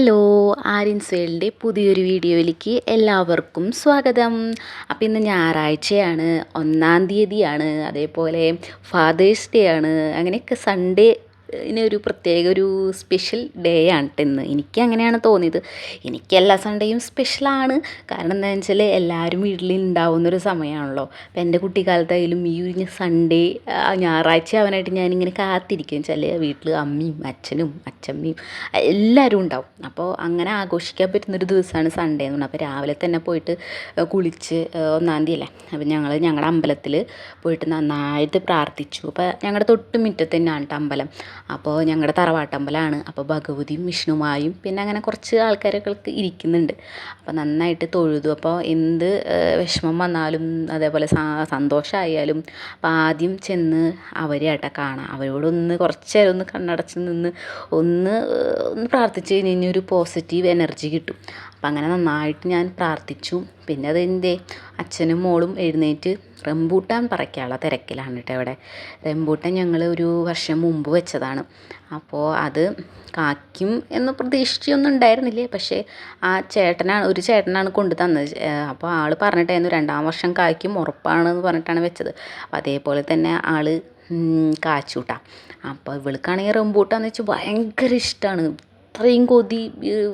Hello Aryans വേൾഡിന്റെ പുതിയൊരു വീഡിയോയിലേക്ക് എല്ലാവർക്കും സ്വാഗതം. അപ്പം ഇന്ന് ഞായറാഴ്ചയാണ് ഒന്നാം തീയതിയാണ് അതേപോലെ ഫാദേഴ്സ് ഡേ ആണ് അങ്ങനെയൊക്കെ സൺഡേ ഒരു പ്രത്യേക ഒരു സ്പെഷ്യൽ ഡേ ആണ് ഇന്ന് എനിക്ക് അങ്ങനെയാണ് തോന്നിയത് എനിക്ക് എല്ലാ സൺഡേയും സ്പെഷ്യലാണ് കാരണം എന്താണെന്ന് വെച്ചാൽ എല്ലാവരും വീട്ടിൽ ഉണ്ടാവുന്നൊരു സമയമാണല്ലോ അപ്പം എന്റെ കുട്ടിക്കാലത്തായാലും ഈ ഒരു സൺഡേ ഞായറാഴ്ച ആവാനായിട്ട് ഞാനിങ്ങനെ കാത്തിരിക്കും. ചില വീട്ടിൽ അമ്മയും അച്ഛനും അച്ഛമ്മയും എല്ലാവരും ഉണ്ടാവും. അപ്പോൾ അങ്ങനെ ആഘോഷിക്കാൻ പറ്റുന്നൊരു ദിവസമാണ് സൺഡേ എന്ന് പറഞ്ഞാൽ അപ്പോൾ രാവിലെ തന്നെ പോയിട്ട് കുളിച്ച് ഒന്നാം തീയതി അല്ലേ? അപ്പം ഞങ്ങൾ ഞങ്ങളുടെ അമ്പലത്തിൽ പോയിട്ട് നന്നായിട്ട് പ്രാർത്ഥിച്ചു. അപ്പോൾ ഞങ്ങളുടെ തൊട്ട് മുറ്റത്ത് തന്നെയാണ് അമ്പലം. അപ്പോൾ ഞങ്ങളുടെ തറവാട്ടമ്പലമാണ് അപ്പോൾ ഭഗവതിയും വിഷ്ണുമായും പിന്നെ അങ്ങനെ കുറച്ച് ആൾക്കാരൊക്കെ ഇരിക്കുന്നുണ്ട്. അപ്പോൾ നന്നായിട്ട് തൊഴുതു. അപ്പോൾ എന്ത് വിഷമം വന്നാലും അതേപോലെ സന്തോഷമായാലും അപ്പോൾ ആദ്യം ചെന്ന് അവരെ ആട്ടെ കാണാം. അവരോടൊന്ന് കുറച്ച് നേരം ഒന്ന് കണ്ണടച്ച് നിന്ന് ഒന്ന് ഒന്ന് പ്രാർത്ഥിച്ച് കഴിഞ്ഞ് കഴിഞ്ഞാൽ ഒരു പോസിറ്റീവ് എനർജി കിട്ടും. അപ്പം അങ്ങനെ നന്നായിട്ട് ഞാൻ പ്രാർത്ഥിച്ചു. പിന്നെ അതെന്തേ അച്ഛനും മോളും എഴുന്നേറ്റ് റംബൂട്ടാൻ പറിക്കാനുള്ള തിരക്കിലാണ് കേട്ടോ ഇവിടെ. റംബൂട്ടാൻ ഞങ്ങൾ ഒരു വർഷം മുമ്പ് വെച്ചതാണ്. അപ്പോൾ അത് കായ്ക്കും എന്ന് പ്രതീക്ഷിച്ചൊന്നും ഉണ്ടായിരുന്നില്ല? പക്ഷേ ആ ചേട്ടനാണ് ഒരു ചേട്ടനാണ് കൊണ്ടു തന്നത്. അപ്പോൾ ആൾ പറഞ്ഞിട്ടായിരുന്നു രണ്ടാം വർഷം കായ്ക്കും ഉറപ്പാണെന്ന് പറഞ്ഞിട്ടാണ് വെച്ചത്. അതേപോലെ തന്നെ ആൾ കാച്ചൂട്ടാ. അപ്പോൾ ഇവൾക്കാണെങ്കിൽ റംബൂട്ടാന്ന് വെച്ചാൽ ഭയങ്കര ഇഷ്ടമാണ് അത്രയും കൊതി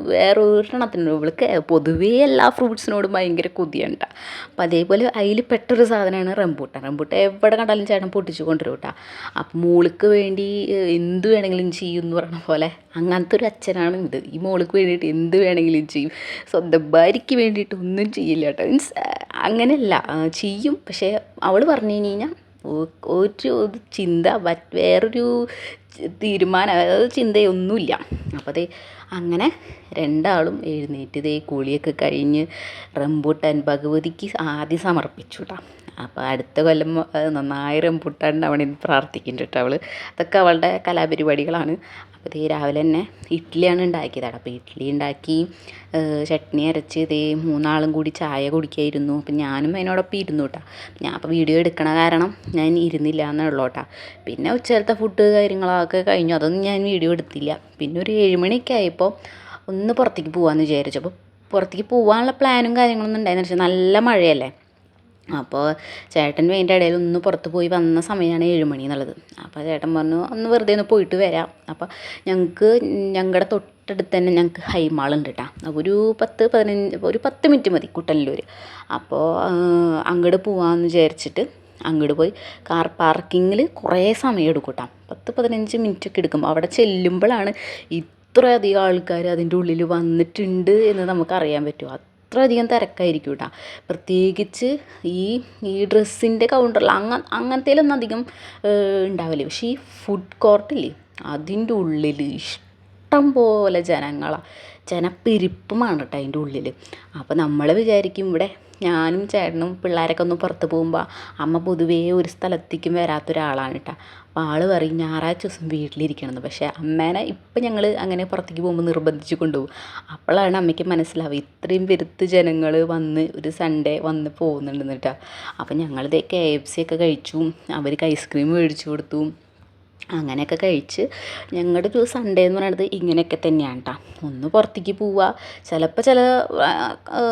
വേറെ ഒരെണ്ണത്തിനും ഇവൾക്ക് പൊതുവേ എല്ലാ ഫ്രൂട്ട്സിനോടും ഭയങ്കര കൊതിയാണ് കേട്ടോ അപ്പം അതേപോലെ അതിൽ പെട്ടൊരു സാധനമാണ് റംബൂട്ടാൻ. റംബൂട്ട എവിടെ കണ്ടാലും ചേട്ടൻ പൊട്ടിച്ചു കൊണ്ടുവരും കേട്ടോ. അപ്പം മോൾക്ക് വേണ്ടി എന്ത് വേണമെങ്കിലും ചെയ്യും എന്ന് പറഞ്ഞ പോലെ അങ്ങനത്തെ ഒരു അച്ഛനാണ് ഇത്. ഈ മോൾക്ക് വേണ്ടിയിട്ട് എന്ത് വേണമെങ്കിലും ചെയ്യും. സ്വന്തം ഭാര്യയ്ക്ക് വേണ്ടിയിട്ട് ഒന്നും ചെയ്യില്ല കേട്ടോ. മീൻസ് അങ്ങനെയല്ല. ചെയ്യും. പക്ഷേ അവൾ പറഞ്ഞു കഴിഞ്ഞാൽ ഒരു ചിന്ത വേറൊരു തീരുമാനം അതായത് ചിന്തയൊന്നുമില്ല. അപ്പോൾ അതേ അങ്ങനെ രണ്ടാളും എഴുന്നേറ്റ് ഇതേ കുളിയൊക്കെ കഴിഞ്ഞ് റംബൂട്ടാൻ ഭഗവതിക്ക് ആദ്യം സമർപ്പിച്ചു കേട്ടോ അപ്പോൾ അടുത്ത കൊല്ലം നന്നായി റംബൂട്ടാൻ ഉണ്ടാവണമെന്ന് പ്രാർത്ഥിക്കുന്നുണ്ട് കേട്ടോ അവൾ അതൊക്കെ അവളുടെ കലാപരിപാടികളാണ്. അപ്പോൾ ഇതേ രാവിലെ തന്നെ ഇഡ്ഡലിയാണ് ഉണ്ടാക്കിയത് അപ്പോൾ ഇഡ്ഡലി ഉണ്ടാക്കി ചട്നി അരച്ച് ഇതേ മൂന്നാളും കൂടി ചായ കുടിക്കായിരുന്നു. അപ്പം ഞാനും അതിനോടൊപ്പം ഇരുന്നു കേട്ടോ. ഞാൻ അപ്പോൾ വീഡിയോ എടുക്കണ കാരണം ഞാൻ ഇരുന്നില്ല എന്നുള്ളൂ കേട്ടോ. പിന്നെ ഉച്ചയിലത്തെ ഫുഡ് കാര്യങ്ങളൊക്കെ കഴിഞ്ഞു. അതൊന്നും ഞാൻ വീഡിയോ എടുത്തില്ല. പിന്നെ ഒരു ഏഴുമണിയൊക്കെ ആയപ്പോൾ ഒന്ന് പുറത്തേക്ക് പോകാമെന്ന് വിചാരിച്ചു. അപ്പോൾ പുറത്തേക്ക് പോകാനുള്ള പ്ലാനും കാര്യങ്ങളൊന്നും ഉണ്ടായിരുന്നു നല്ല മഴയല്ലേ? അപ്പോൾ ചേട്ടൻ അതിന്റെ ഇടയിൽ ഒന്ന് പുറത്ത് പോയി വന്ന സമയമാണ് ഏഴ് മണി എന്നുള്ളത്. അപ്പോൾ ചേട്ടൻ പറഞ്ഞു ഒന്ന് വെറുതെ ഒന്ന് പോയിട്ട് വരാം. അപ്പോൾ ഞങ്ങൾക്ക് ഞങ്ങളുടെ തൊട്ടടുത്ത് തന്നെ ഞങ്ങൾക്ക് ഹൈമാൾ ഉണ്ട് കേട്ടോ അപ്പോൾ ഒരു പത്ത് പതിനഞ്ച് ഒരു പത്ത് മിനിറ്റ് മതി കുട്ടനല്ലൂർ അപ്പോൾ അങ്ങോട്ട് പോകാമെന്ന് വിചാരിച്ചിട്ട് അങ്ങോട്ട് പോയി കാർ പാർക്കിങ്ങിൽ കുറേ സമയം എടുക്കും കേട്ടോ പത്ത് പതിനഞ്ച് മിനിറ്റ് ഒക്കെ എടുക്കും അവിടെ ചെല്ലുമ്പോഴാണ് ഇത്രയധികം ആൾക്കാർ അതിന്റെ ഉള്ളിൽ വന്നിട്ടുണ്ട് എന്ന് നമുക്കറിയാൻ പറ്റും. അത്രയധികം തിരക്കായിരിക്കും കേട്ടോ പ്രത്യേകിച്ച് ഈ ഈ ഡ്രസ്സിന്റെ കൗണ്ടറിൽ അങ്ങ അങ്ങനത്തേലൊന്നും അധികം ഉണ്ടാവില്ല? പക്ഷേ ഈ ഫുഡ് കോർട്ടില്ലേ അതിന്റെ ഉള്ളിൽ ഇഷ്ടം പോലെ ജനങ്ങളാണ് ജനപ്പെരുപ്പമാണ് കേട്ടോ അതിന്റെ ഉള്ളിൽ അപ്പോൾ നമ്മൾ വിചാരിക്കും ഇവിടെ ഞാനും ചേട്ടനും പിള്ളേരൊക്കെ ഒന്ന് പുറത്ത് പോകുമ്പോൾ അമ്മ പൊതുവേ ഒരു സ്ഥലത്തേക്കും വരാത്ത ഒരാളാണ് കേട്ടോ. അപ്പോൾ ആൾ പറയും ഞായറാഴ്ച ദിവസം വീട്ടിലിരിക്കണമെന്ന് പക്ഷേ അമ്മേനെ ഇപ്പം ഞങ്ങൾ അങ്ങനെ പുറത്തേക്ക് പോകുമ്പോൾ നിർബന്ധിച്ച് കൊണ്ടുപോകും. അപ്പോഴാണ് അമ്മയ്ക്ക് മനസ്സിലാവുക ഇത്രയും പെരുത്ത് ജനങ്ങൾ വന്ന് ഒരു സൺഡേ വന്ന് പോകുന്നുണ്ടെന്ന് കേട്ടോ. അപ്പം ഞങ്ങളിതേ കെ എഫ് സി ഒക്കെ കഴിച്ചു അവർക്ക് ഐസ്ക്രീം മേടിച്ചു കൊടുത്തു അങ്ങനെയൊക്കെ കഴിച്ച് ഞങ്ങളുടെ ഒരു സൺഡേ എന്ന് പറയുന്നത് ഇങ്ങനെയൊക്കെ തന്നെയാണ് കേട്ടോ ഒന്ന് പുറത്തേക്ക് പോവുക ചിലപ്പോൾ ചില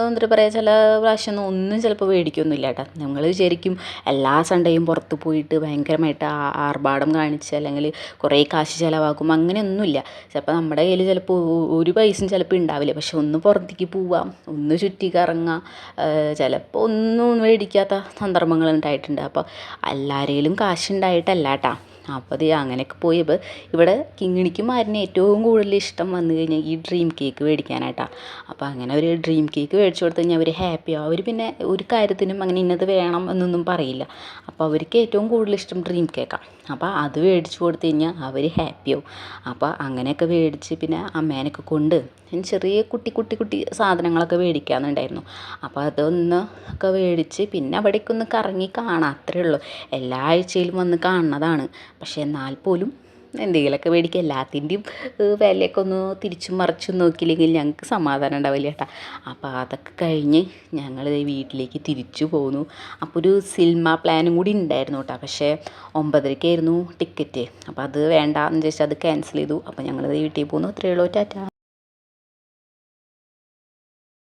എന്താ പറയുക ചില പ്രാവശ്യം ഒന്നും ചിലപ്പോൾ മേടിക്കൊന്നുമില്ല കേട്ടോ ഞങ്ങൾ വിചാരിക്കും എല്ലാ സൺഡേയും പുറത്ത് പോയിട്ട് ഭയങ്കരമായിട്ട് ആർഭാടം കാണിച്ച് അല്ലെങ്കിൽ കുറേ കാശ് ചിലവാക്കും. അങ്ങനെയൊന്നുമില്ല. ചിലപ്പോൾ നമ്മുടെ കയ്യിൽ ചിലപ്പോൾ ഒരു പൈസയും ചിലപ്പോൾ ഉണ്ടാവില്ല പക്ഷെ ഒന്ന് പുറത്തേക്ക് പോവാം ഒന്ന് ചുറ്റി കറങ്ങാം ചിലപ്പോൾ ഒന്നും മേടിക്കാത്ത സന്ദർഭങ്ങൾ ഉണ്ടായിട്ടുണ്ട് അപ്പോൾ എല്ലാവരെയും കാശുണ്ടായിട്ടല്ല കേട്ടോ അപ്പോൾ അത് അങ്ങനെയൊക്കെ പോയപ്പോൾ ഇവിടെ കിങ്ങിണിക്കും ആരിന് ഏറ്റവും കൂടുതൽ ഇഷ്ടം വന്നു കഴിഞ്ഞാൽ ഈ ഡ്രീം കേക്ക് മേടിക്കാനായിട്ടാണ് അപ്പോൾ അങ്ങനെ അവർ ഡ്രീം കേക്ക് മേടിച്ചു കൊടുത്തു കഴിഞ്ഞാൽ അവർ ഹാപ്പിയാവും അവർ പിന്നെ ഒരു കാര്യത്തിനും അങ്ങനെ ഇന്നത് വേണം എന്നൊന്നും പറയില്ല. അപ്പോൾ അവർക്ക് ഏറ്റവും കൂടുതൽ ഇഷ്ടം ഡ്രീം കേക്കാണ് അപ്പോൾ അത് മേടിച്ചു കൊടുത്തു കഴിഞ്ഞാൽ അവർ ഹാപ്പിയാവും അപ്പോൾ അങ്ങനെയൊക്കെ മേടിച്ച് പിന്നെ അമ്മേനൊക്കെ കൊണ്ട് ചെറിയ കുട്ടി കുട്ടി കുട്ടി സാധനങ്ങളൊക്കെ മേടിക്കാമെന്നുണ്ടായിരുന്നു അപ്പോൾ അതൊന്ന് ഒക്കെ മേടിച്ച് പിന്നെ അവിടേക്കൊന്ന് കറങ്ങി കാണാം. അത്രേ ഉള്ളൂ. എല്ലാ ആഴ്ചയിലും വന്ന് കാണുന്നതാണ്. പക്ഷേ എന്നാൽ പോലും എന്തെങ്കിലുമൊക്കെ മേടിക്കുക. എല്ലാത്തിന്റെയും വിലയൊക്കെ ഒന്ന് തിരിച്ചും മറിച്ചും നോക്കിയില്ലെങ്കിൽ ഞങ്ങൾക്ക് സമാധാനം ഉണ്ടാവില്ല കേട്ടോ. അപ്പോൾ അതൊക്കെ കഴിഞ്ഞ് ഞങ്ങൾ വീട്ടിലേക്ക് തിരിച്ചു പോന്നു. അപ്പോൾ ഒരു സിനിമ പ്ലാനും കൂടി ഉണ്ടായിരുന്നു കേട്ടോ. പക്ഷേ ഒമ്പതരയ്ക്കായിരുന്നു ടിക്കറ്റ്. അപ്പോൾ അത് വേണ്ട എന്ന് അത് ക്യാൻസൽ ചെയ്തു. അപ്പോൾ ഞങ്ങൾ വീട്ടിൽ പോന്നു. അത്രയേ ഉള്ളൂ ടാറ്റ.